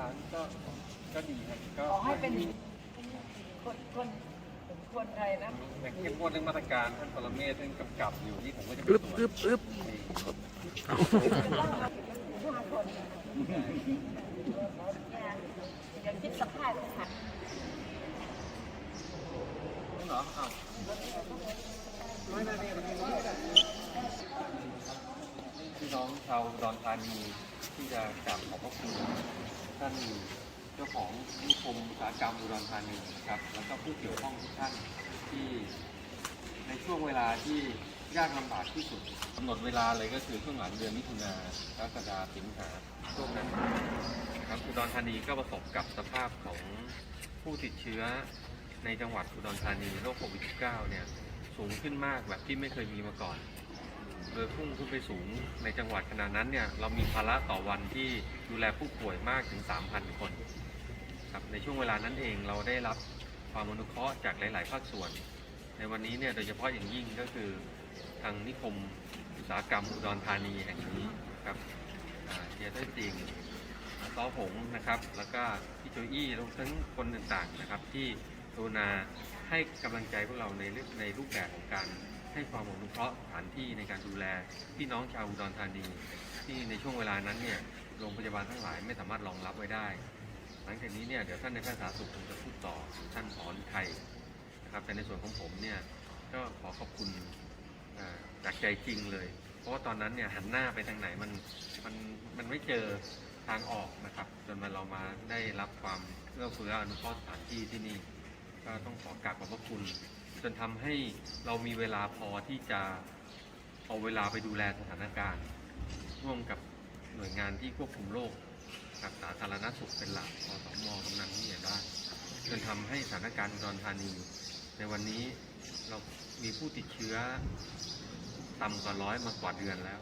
ร้านก็ก็ดีครับก็ขอให้เป็นคนคนเป็นคนไทยนะแต่เข้มงวดเรื่องมาตรการท่านปรเมศท่านกำกับอยู่นี่ผมก็จะไปอึบตรวจอึบอึบห้าคนเดี๋ยวคิดสภาพค่ะเหรออ้าวไม่น่าดีมันพี่น้องชาวอุดอนธานีที่จะกราบขอบพระคุณ ท่านเจ้าของนิคมอุตสาหกรรมอุดรธานีนะครับ แล้วก็ผู้เกี่ยวข้องทุกท่านที่ในช่วงเวลาที่ยากลำบากที่สุดกำหนดเวลาเลยก็คือช่วงหลังเดือนมิถุนากรกฎาสิงหาช่วงนั้นครับอุดรธานีก็ประสบกับสภาพของผู้ติดเชื้อในจังหวัดอุดรธานีโรคโควิด -19 เนี่ยสูงขึ้นมากแบบที่ไม่เคยมีมาก่อน โดยพุ่งขึ้นไปสูงในจังหวัดขนาดนั้นเนี่ยเรามีภาระต่อวันที่ดูแลผู้ป่วยมากถึง 3,000 คนครับในช่วงเวลานั้นเองเราได้รับความอนุเคราะห์จากหลาย ๆ ภาคส่วน ในวันนี้เนี่ยโดยเฉพาะอย่างยิ่งก็คือทางนิคมอุตสาหกรรมอุดรธานีแห่งนี้ครับอ่าเฮียเต้ยติงซอหงนะครับ แล้วก็พี่โจอี้รวมทั้งคนต่าง ๆ นะครับ ที่กรุณาให้กำลังใจพวกเราในเรื่องในรูปแบบของการ ให้ความอนุเคราะห์สถานที่ในการดูแลพี่น้องชาวอุดรธานี ที่ในช่วงเวลานั้นเนี่ยโรงพยาบาลทั้งหลายไม่สามารถรองรับไว้ได้ หลังจากนี้เนี่ยเดี๋ยวท่านในแพทย์สาธารณสุขคงจะพูดต่อท่านผอนไทยนะครับแต่ในส่วนของผมเนี่ยก็ขอขอบคุณจากใจจริงเลย เพราะว่าตอนนั้นเนี่ยหันหน้าไปทางไหนมันมันมันไม่เจอทางออกนะครับ จนมาเรามาได้รับความเอื้อเฟื้ออนุเคราะห์สถานที่ที่นี่ ก็ต้องขอกราบขอบพระคุณ จนทำให้เรามีเวลาพอที่จะเอาเวลาไปดูแลสถานการณ์ ร่วมกับหน่วยงานที่ควบคุมโรคกับสาธารณสุขเป็นหลักอสมกำนันผู้ใหญ่บ้านจนทำให้สถานการณ์อุดรธานี ในวันนี้เรามีผู้ติดเชื้อต่ำกว่าร้อยมากว่าเดือนแล้ว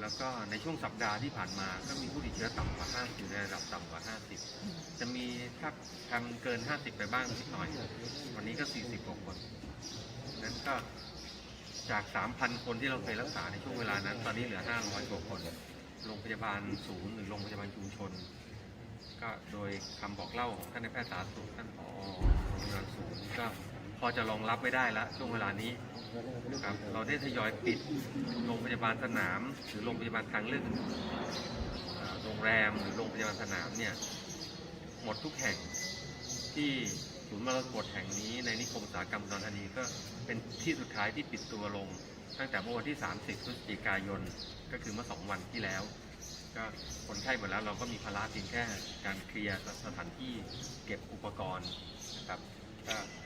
แล้วก็ในช่วงสัปดาห์ที่ผ่านมาก็มีผู้ติดเชื้อต่ำกว่า50อยู่ในระดับต่ำกว่า 50 จะมีถ้าทำเกิน 50 ไปบ้างนิดหน่อย วันนี้ก็ 40กว่าคนนั้นก็จาก 3,000 คนที่เราเคยรักษาในช่วงเวลานั้น ตอนนี้เหลือ 500กว่าคน โรงพยาบาลศูนย์หรือโรงพยาบาลชุมชน ก็โดยคำบอกเล่าของท่านในแพทย์สาธารณสุขท่านผอโรงพยาบาลศูนย์ก็ พอจะรองรับไม่ได้แล้วช่วงเวลานี้ครับเราได้ทยอยปิดโรงพยาบาลสนาม หรือโรงพยาบาลทางเลือกอื่นๆอ่าโรงแรมหรือโรงพยาบาลสนามเนี่ยหมดทุกแห่งที่ศูนย์มรกตแห่งนี้ในนิคมอุตสาหกรรมอุดรธานีก็เป็นที่สุดท้ายที่ปิดตัวลง ตั้งแต่เมื่อวันที่ 30พฤศจิกายนก็คือเมื่อสองวันที่แล้ว ก็คนไข้หมดแล้วเราก็มีภาระเพียงแค่การเคลียร์สถานที่เก็บอุปกรณ์นะครับ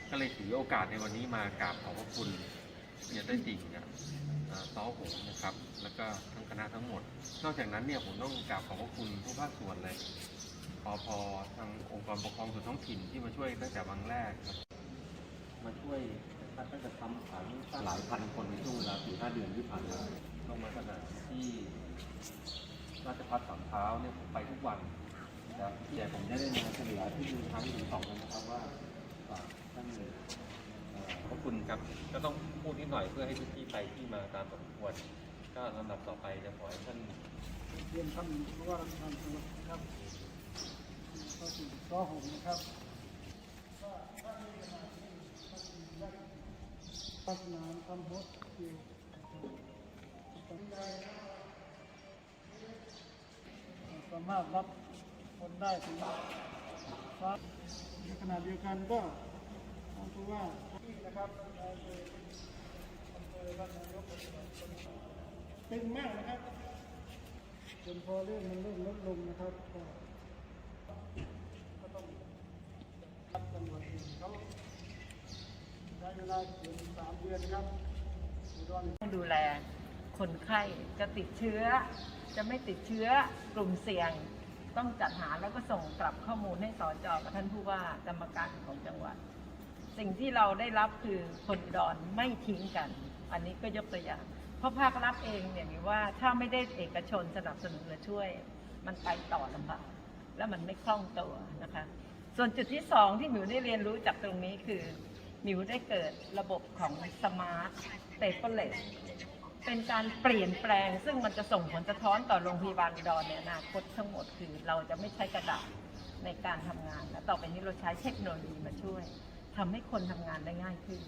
ก็เลยถือโอกาสในวันนี้มากราบขอบพระคุณเฮียได้จริงกับเอ่อซ้อหงนะครับ แล้วก็ทั้งคณะทั้งหมด นอกจากนั้นเนี่ยผมต้องกราบขอบพระคุณทุกภาคส่วนเลยพอพอทางองค์กรปกครองส่วนท้องถิ่นที่มาช่วยตั้งแต่วันแรกครับมาช่วยตั้งแต่ทำผังหลายพันคนในช่วงเวลาสี่ห้าเดือนที่ผ่านมาลงมาสนามที่ราชพัฒน์สามเท้าเนี่ยผมไปทุกวันนะครับแต่ผมจะได้มาเฉลี่ยที่ดูครั้งถึงสองนะครับว่า อ่าท่านขอบคุณครับ ก็ต้องพูดนิดหน่อยเพื่อให้ทุกที่ไปที่มาตามสมควร ก็ลำดับต่อไปจะขอให้ท่านเรียนท่านผู้ว่าราชการจังหวัดนะครับก็ถึงข้อหกนะครับศาสนาทำโฮสติลสามารถรับคนได้ถึงครับ ในขณะเดียวกันก็ท่านผู้ว่านะครับนายเภออำเภอบ้านนายกตึงมากนะครับจนพอเรื่องมันเริ่มลดลงนะครับก็ก็ต้องรับจังหวัดเขาใช้เวลาเกือบสามเดือนครับอุดรต้องดูแลคนไข้จะติดเชื้อ จะไม่ติดเชื้อกลุ่มเสี่ยง ต้องจัดหาแล้วก็ส่งกลับข้อมูลให้สอจอกับท่านผู้ว่ากรรมการของจังหวัด สิ่งที่เราได้รับคือคนอุดอนไม่ทิ้งกัน อันนี้ก็ยกตัวอย่าง เพราะภาครัฐเองเนี่ยมีว่าถ้าไม่ได้เอกชนสนับสนุนหรือช่วย มันไปต่อลำบากและมันไม่คล่องตัวนะคะ ส่วนจุดที่สองที่หมิวได้เรียนรู้จากตรงนี้คือหมิวได้เกิดระบบของสมาร์ทเ a เปเลส เป็นการเปลี่ยนแปลง ซึ่งมันจะส่งผลสะท้อนต่อโรงพยาบาลอุดรในอนาคตทั้งหมดคือเราจะไม่ใช้กระดาษในการทำงานและต่อไปนี้เราใช้เทคโนโลยีมาช่วยทำให้คนทำงานได้ง่ายขึ้น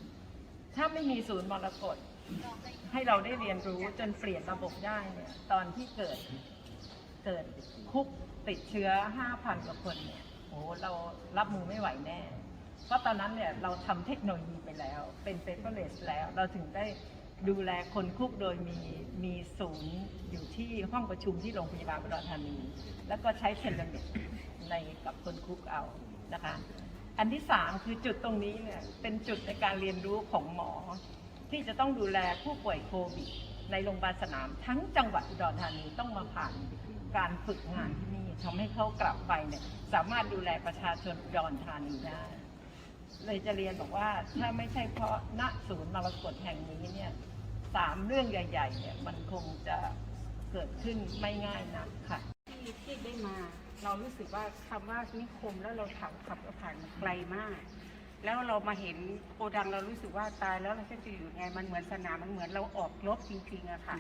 ถ้าไม่มีศูนย์มรกตให้เราได้เรียนรู้จนเปลี่ยนระบบได้เนี่ยตอนที่เกิด เกิดคุกติดเชื้อ 5,000 กว่าคนเนี่ยโอ้โหเรารับมือไม่ไหวแน่ เพราะตอนนั้นเนี่ยเราทำเทคโนโลยีไปแล้ว เป็นเปเปอร์เลสแล้ว เราถึงได้ ดูแลคนคุกโดยมีมีศูนย์อยู่ที่ห้องประชุมที่โรงพยาบาลอุดรธานี แล้วก็ใช้เทเลเมดในกับคนคุกเอานะคะ อันที่สามคือจุดตรงนี้เนี่ยเป็นจุดในการเรียนรู้ของหมอ ที่จะต้องดูแลผู้ป่วยโควิดในโรงพยาบาลสนาม ทั้งจังหวัดอุดรธานีต้องมาผ่านการฝึกงานที่นี่ทำให้เขากลับไปเนี่ยสามารถดูแลประชาชนอุดรธานีได้เลยจะเรียนบอกว่าถ้าไม่ใช่เพราะณศูนย์มรกตแห่งนี้เนี่ย สามเรื่องใหญ่ ๆ เนี่ยมันคงจะเกิดขึ้นไม่ง่ายนักค่ะ ที่ที่ได้มา เรารู้สึกว่าคำว่านิคมแล้วเราขับขับผ่านไกลมาก แล้วเรามาเห็นโกดังเรารู้สึกว่าตายแล้วเราจะอยู่ยังไงมันเหมือนสนามมันเหมือนเราออกรบจริงๆอะค่ะ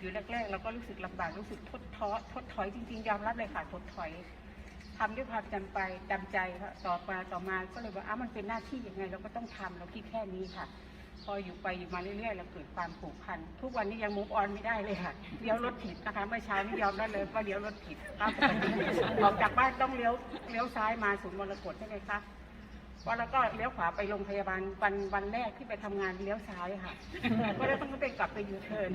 อยู่แรกๆเราก็รู้สึกลำบากรู้สึกทดท้อทดถอยจริงๆยอมรับเลยค่ะทดถอยทำด้วยความจำไปจำใจค่ะต่อมาต่อมาก็เลยว่าอ้ามันเป็นหน้าที่ยังไง เราก็ต้องทำเราคิดแค่นี้ค่ะ พออยู่ไปอยู่มาเรื่อยๆเราเกิดความผูกพัน ทุกวันนี้ยังมุกออนไม่ได้เลยค่ะเลี้ยวรถผิดนะคะเมื่อเช้านี่ยอมรับเลยว่าเลี้ยวรถผิดครับออกจากบ้านต้องเลี้ยวเลี้ยวซ้ายมาศูนย์มรกตใช่ไหมคะพอแล้วก็เลี้ยวขวาไปโรงพยาบาลวันวันแรกที่ไปทำงานเลี้ยวซ้ายค่ะก็เลยต้องไปกลับไปยูเทิร์น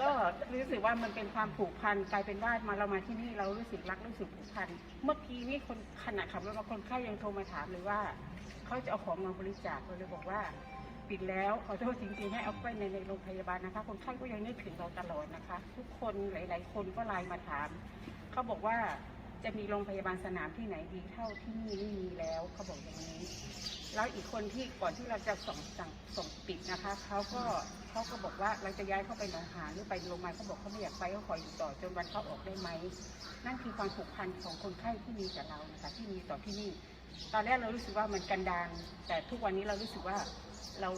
ก็รู้สึกว่ามันเป็นความผูกพันกลายเป็นว่ามาเรามาที่นี่เรารู้สึกรักรู้สึกผูกพันเมื่อกี้นี่คนขณะขับรถมาคนไข้ยังโทรมาถามเลยว่าเขาจะเอาของมาบริจาคเลยบอกว่า ปิดแล้วขอโทษจริงๆให้เอาไปในในโรงพยาบาลนะคะคนไข้ก็ยังนึกถึงเราตลอดนะคะ ทุกคนหลายๆ คนก็ไลน์มาถามเขาบอกว่าจะมีโรงพยาบาลสนามที่ไหนดีเท่าที่นี่ไม่มีแล้วเขาบอกอย่างนี้ แล้วอีกคนที่ก่อนที่เราจะส่งสั่งส่งปิดนะคะเขาก็เขาก็บอกว่าเราจะย้ายเข้าไปหนองหานหรือไปโรงพยาบาลเขาบอกเขาไม่อยากไปเขาขออยู่ต่อจนวันเขาออกได้ไหมนั่นคือความผูกพันของคนไข้ที่มีกับเรานะคะที่มีต่อที่นี่ ตอนแรกเรารู้สึกว่ามันกันดารแต่ทุกวันนี้เรารู้สึกว่า เรา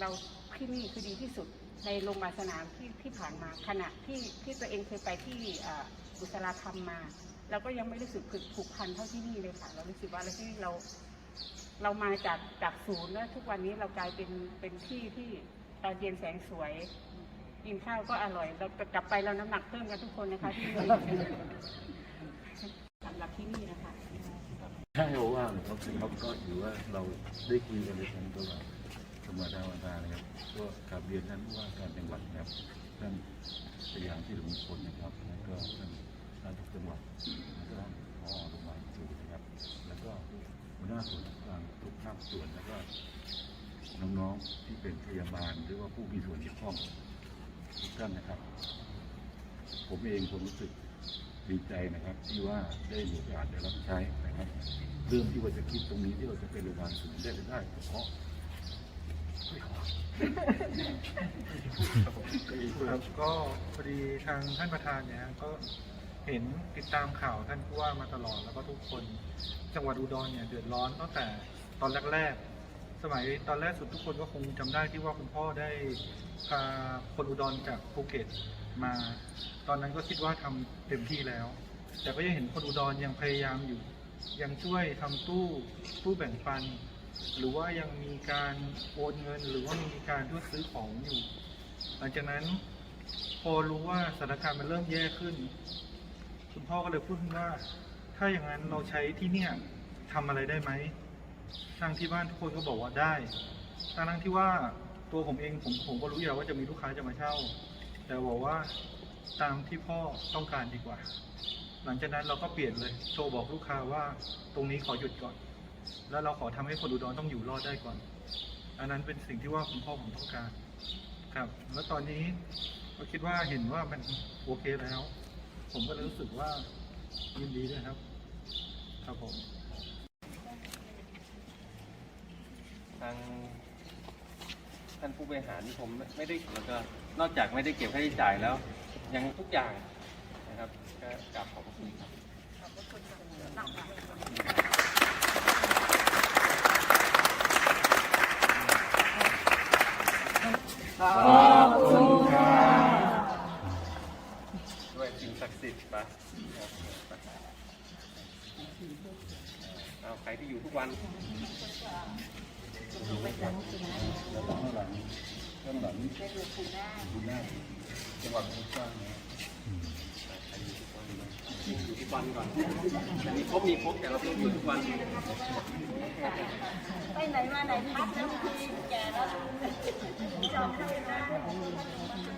เราที่นี่คือดีที่สุดในโรงพยาบาลสนามที่ที่ผ่านมาขณะที่ที่ตัวเองเคยไปที่อ่าบุษราคำมาเราก็ยังไม่รู้สึกผูกพันเท่าที่นี่เลยค่ะเรารู้สึกว่าเราที่นี่เรา เรามาจากจากศูนย์แล้วทุกวันนี้เรากลายเป็นเป็นที่ที่ตอนเย็นแสงสวยกินข้าวก็อร่อยเรากลับไปเราน้ำหนักเพิ่มกันทุกคนนะคะที่นี่สำหรับที่นี่นะคะใช่ว่าครับครับก็ถือว่าเราได้คุยกันในชั้นตลอด ธรรมดาวันดานะครับก็กลับเรียนท่านผู้ว่าการจังหวัดนะครับท่านสยามที่หลวงพลนะครับแล้วก็ท่านท่านทุกจังหวัดแล้วก็พอโรงพยาบาลสูนะครับ แล้วก็หัวหน้าส่วนกลางทุกภาคส่วนแล้วก็น้องๆที่เป็นพยาบาลหรือว่าผู้มีส่วนเกี่ยวข้องทุกท่านนะครับ ผมเองผมรู้สึกดีใจนะครับที่ว่าได้มีโอกาสได้รับใช้นะครับ เรื่องที่ว่าจะคิดตรงนี้ที่เราจะเป็นโรงพยาบาลศูนย์ได้หรือได้เพราะ ครับก็พอดีทางท่านประธานเนี่ยก็เห็นติดตามข่าวท่านผู้ว่ามาตลอดแล้วก็ทุกคนจังหวัดอุดรเนี่ยเดือดร้อนตั้งแต่ตอนแรกๆ สมัยตอนแรกสุดทุกคนก็คงจำได้ที่ว่าคุณพ่อได้พาคนอุดรจากภูเก็ตมา ตอนนั้นก็คิดว่าทำเต็มที่แล้ว แต่ก็ยังเห็นคนอุดรยังพยายามอยู่ ยังช่วยทำตู้ตู้แบ่งปัน หรือว่ายังมีการโอนเงินหรือว่ามีการช่วยซื้อของอยู่ หลังจากนั้น พอรู้ว่าสถานการณ์มันเริ่มแย่ขึ้น คุณพ่อก็เลยพูดขึ้นว่า ถ้าอย่างนั้นเราใช้ที่เนี่ยทำอะไรได้ไหมทางที่บ้านทุกคนก็บอกว่าได้ทางทั้งที่ว่าตัวผมเองผมผมก็รู้อยู่แล้วว่าจะมีลูกค้าจะมาเช่า แต่บอกว่าตามที่พ่อต้องการดีกว่า หลังจากนั้นเราก็เปลี่ยนเลย โทรบอกลูกค้าว่าตรงนี้ขอหยุดก่อน แล้วเราขอทำให้คนอุดรต้องอยู่รอดได้ก่อน อันนั้นเป็นสิ่งที่ว่าคุณพ่อผมต้องการครับ แล้วตอนนี้ก็คิดว่าเห็นว่ามันโอเคแล้ว ผมก็เลยรู้สึกว่ายินดีด้วยครับ ครับผมทางท่านผู้บริหารที่ผมไม่ได้แล้วก็นอกจากไม่ได้เก็บค่าใช้จ่ายแล้ว ยังทุกอย่างนะครับก็กราบขอบพระคุณครับขอบคุณครับ ที่อยู่ทุกวันแล้วก็ข้างหลังข้างหลังดูหน้าจังหวัดมุกสร้างนะครับอยู่ทุกวันก่อนมีครบมีครบแต่เราต้องอยู่ทุกวันไปไหนมาไหนพักแล้วบางทีแก่แล้วจำไม่ได้นะ